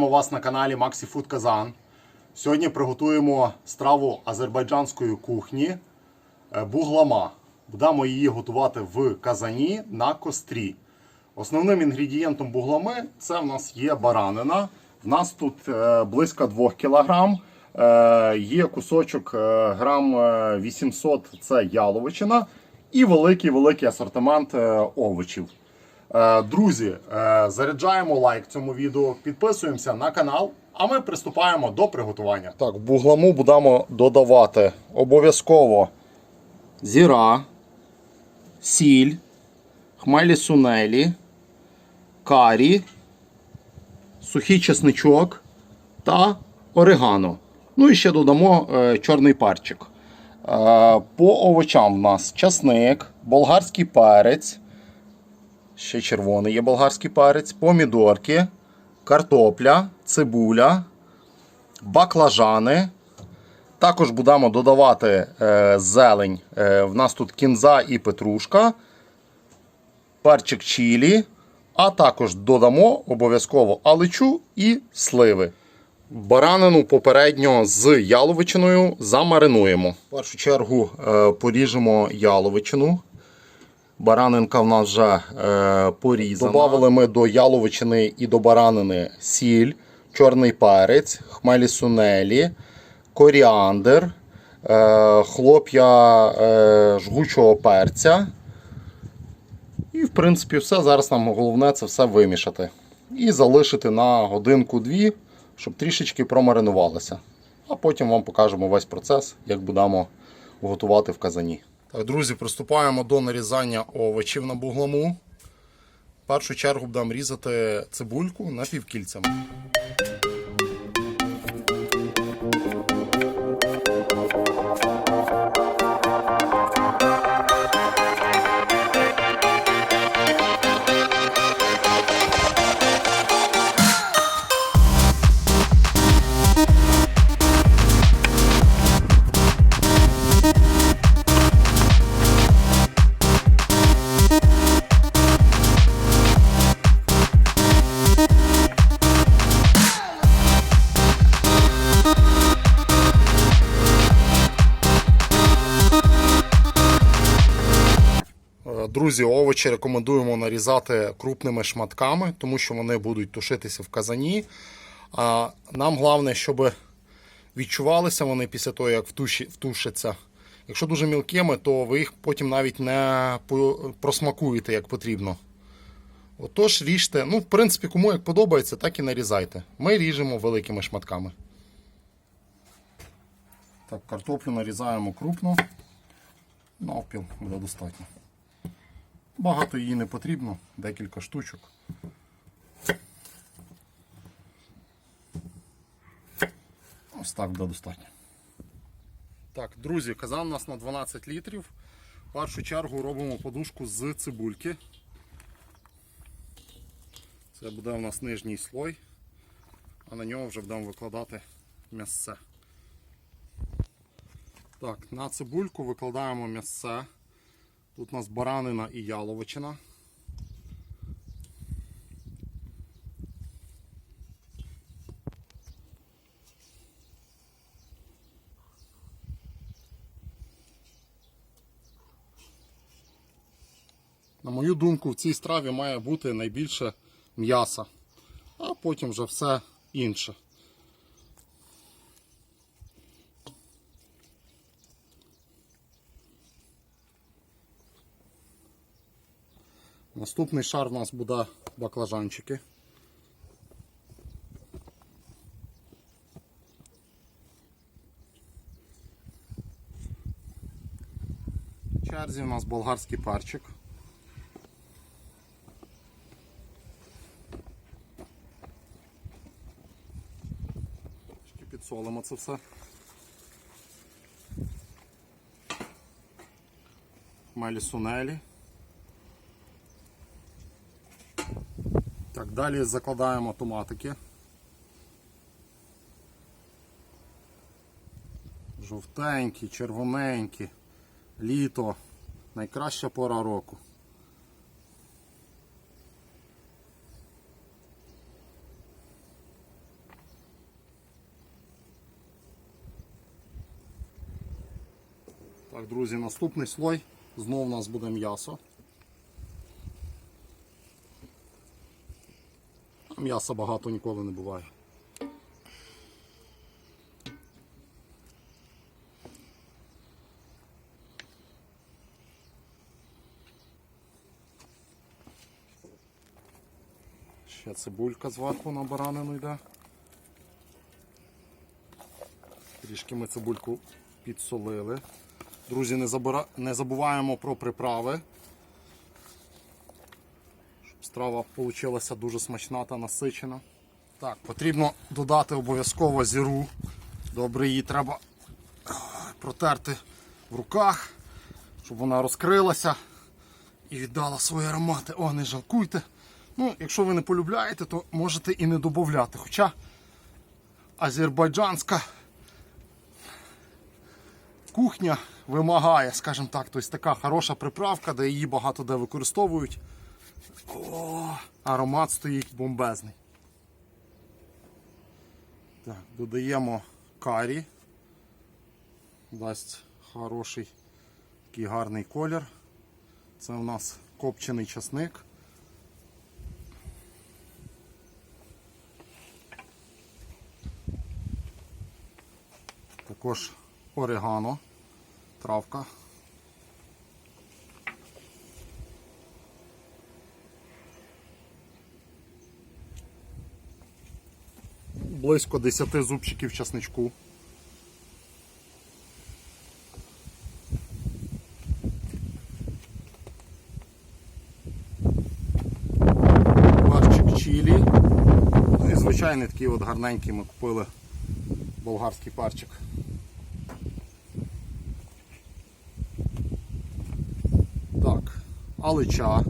Вітаємо вас на каналі Maxi Food Kazan. Сьогодні приготуємо страву азербайджанської кухні е, буглама. Будемо її готувати в казані на кострі. Основним інгредієнтом буглами це в нас є баранина. В нас тут е, близько 2 кг. Е, Є кусочок грам е, 800 це яловичина і великий-великий асортимент е, овочів. Е, Друзі, е, заряджаємо лайк цьому відео, підписуємося на канал, а ми приступаємо до приготування. Так, в бугламу будемо додавати обов'язково зіра, сіль, хмелі сунелі, карі, сухий чесничок та орегано. Ну і ще додамо е, чорний перчик. Е, по овочам в нас часник, болгарський перець. Ще червоний є болгарський перець, помідорки, картопля, цибуля, баклажани. Також будемо додавати е, зелень. Е, в нас тут кінза і петрушка, перчик чілі, а також додамо обов'язково аличу і сливи. Баранину попередньо з яловичиною замаринуємо. В першу чергу е, поріжемо яловичину. Баранинка в нас вже е, порізана. Добавили ми до яловичини і до баранини сіль, чорний перець, хмелі сунелі, коріандр, е, хлоп'я е, жгучого перця. І, в принципі, все. Зараз нам головне це все вимішати. І залишити на годинку-дві, щоб трішечки промаринувалося. А потім вам покажемо весь процес, як будемо готувати в казані. Так, друзі, приступаємо до нарізання овочів на буглому. В першу чергу будемо різати цибульку напівкільцями. Друзі, овочі рекомендуємо нарізати крупними шматками, тому що вони будуть тушитися в казані. А нам головне, щоб відчувалися вони після того, як втушаться. Якщо дуже мілкими, то ви їх потім навіть не просмакуєте як потрібно. Отож, ріжте. Ну, в принципі, кому як подобається, так і нарізайте. Ми ріжемо великими шматками. Так, картоплю нарізаємо крупно. Навпіл буде достатньо. Багато її не потрібно, декілька штучок. Ось так буде достатньо. Так, друзі, казан у нас на 12 літрів. В першу чергу робимо подушку з цибульки. Це буде у нас нижній слой, а на нього вже будемо викладати м'ясце. Так, на цибульку викладаємо м'ясце. Тут у нас баранина і яловичина. На мою думку, в цій страві має бути найбільше м'яса, а потім вже все інше. Наступний шар у нас буде баклажанчики. В черзі у нас болгарський перчик. Трішки Підсолимо це все. Хмелі сунелі. Так, Далі закладаємо томатики. Жовтенькі, червоненькі, літо, найкраща пора року. Так, друзі, наступний слой. Знову у нас буде м'ясо. М'яса багато ніколи не буває. Ще цибулька зверху на баранину йде. Трішки ми цибульку підсолили. Друзі, не, не забуваємо про приправи. Страва вийшла дуже смачна та насичена. Так, потрібно додати обов'язково зіру. Добре, її треба протерти в руках, щоб вона розкрилася і віддала свої аромати. О, не жалкуйте. Ну, якщо ви не полюбляєте, то можете і не додати. Хоча азербайджанська кухня вимагає, скажімо так, тобто така хороша приправка, де її багато де використовують. О, аромат стоїть бомбезний. Так, додаємо карі. Дасть хороший такий гарний колір. Це у нас копчений часник. Також орегано, травка. Близько 10 зубчиків часничку. Перчик чилі. Ну і звичайний такий от гарненький ми купили болгарський парчик. Так, алича.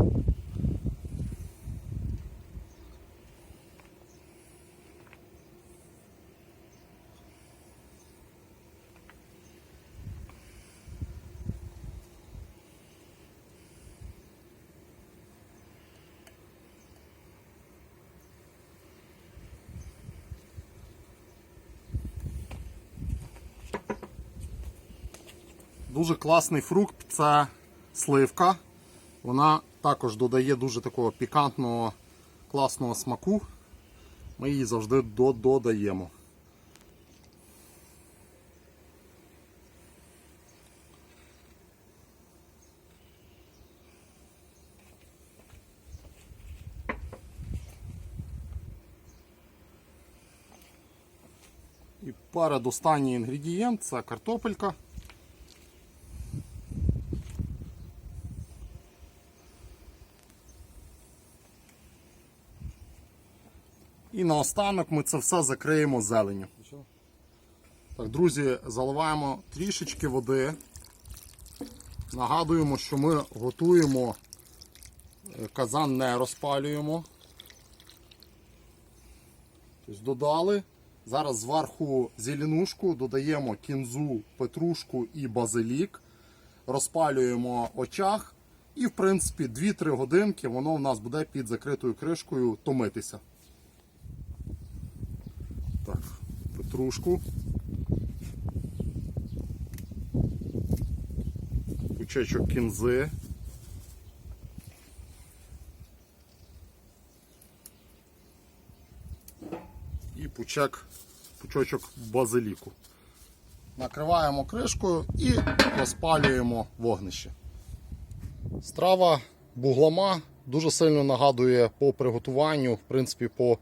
Дуже класний фрукт це сливка. Вона також додає дуже такого пікантного, класного смаку. Ми її завжди додаємо. І передостанній інгредієнт це картопелька. І наостанок ми це все закриємо зеленню. Так, друзі, заливаємо трішечки води. Нагадуємо, що ми готуємо, е, казан не розпалюємо. Тобто додали. Зараз зверху зеленушку додаємо кінзу, петрушку і базилік. Розпалюємо очах. І, в принципі, 2-3 годинки воно в нас буде під закритою кришкою томитися. Так, петрушку. Пучечок кінзи. І пучок, пучочок базиліку. Накриваємо кришкою і розпалюємо вогнище. Страва буглама дуже сильно нагадує по приготуванню, в принципі, по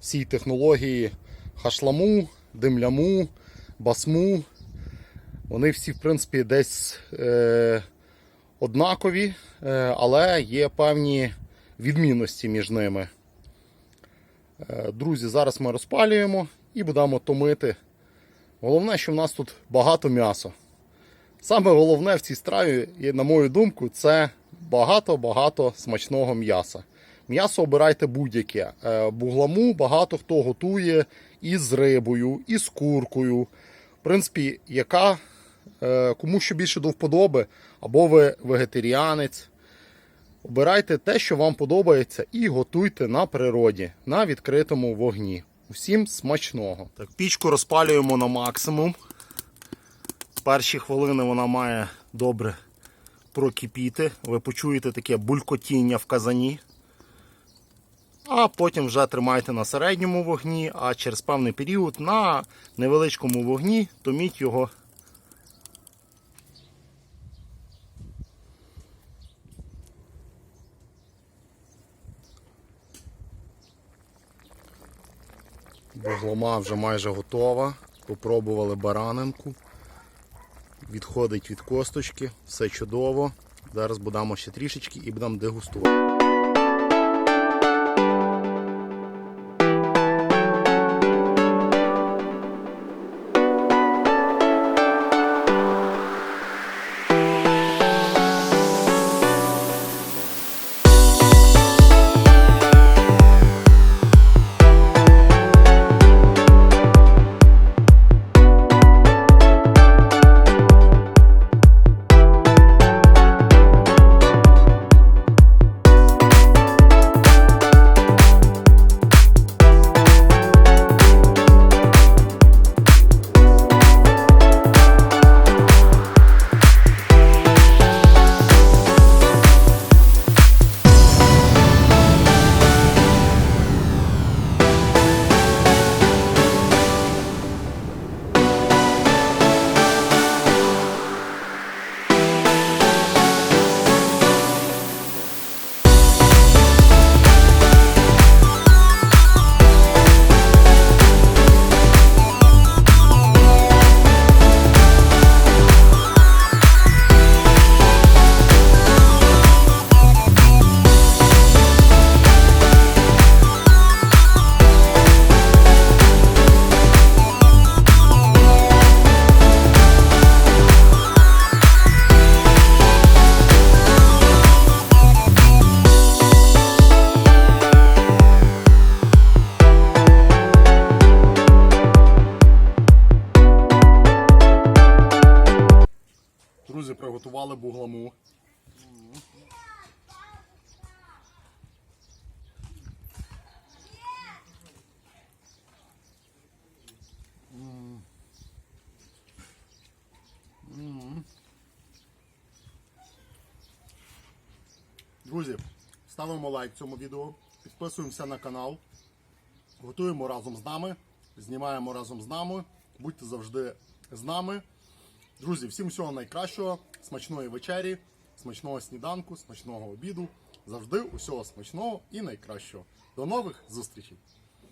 всій технології хашламу, димляму, басму. Вони всі, в принципі, десь е, однакові, е, але є певні відмінності між ними. Е, друзі, зараз ми розпалюємо і будемо томити. Головне, що в нас тут багато м'яса. Саме головне в цій страві, на мою думку, це багато-багато смачного м'яса. М'ясо обирайте будь-яке. Е, Бугламу багато хто готує і з рибою, і з куркою. В принципі, яка е, кому що більше до вподоби, або ви вегетаріанець. Обирайте те, що вам подобається, і готуйте на природі, на відкритому вогні. Усім смачного. Так, Пічку розпалюємо на максимум. Перші хвилини вона має добре прокипіти. Ви почуєте таке булькотіння в казані. А потім вже тримайте на середньому вогні, а через певний період на невеличкому вогні томіть його. Буглома вже майже готова. Попробували баранинку. Відходить від косточки, все чудово. Зараз будемо ще трішечки і будемо дегустувати. Друзі, ставимо лайк цьому відео, підписуємося на канал, готуємо разом з нами, знімаємо разом з нами. Будьте завжди з нами. Друзі, всім всього найкращого, смачної вечері, смачного сніданку, смачного обіду. Завжди усього смачного і найкращого. До нових зустрічей!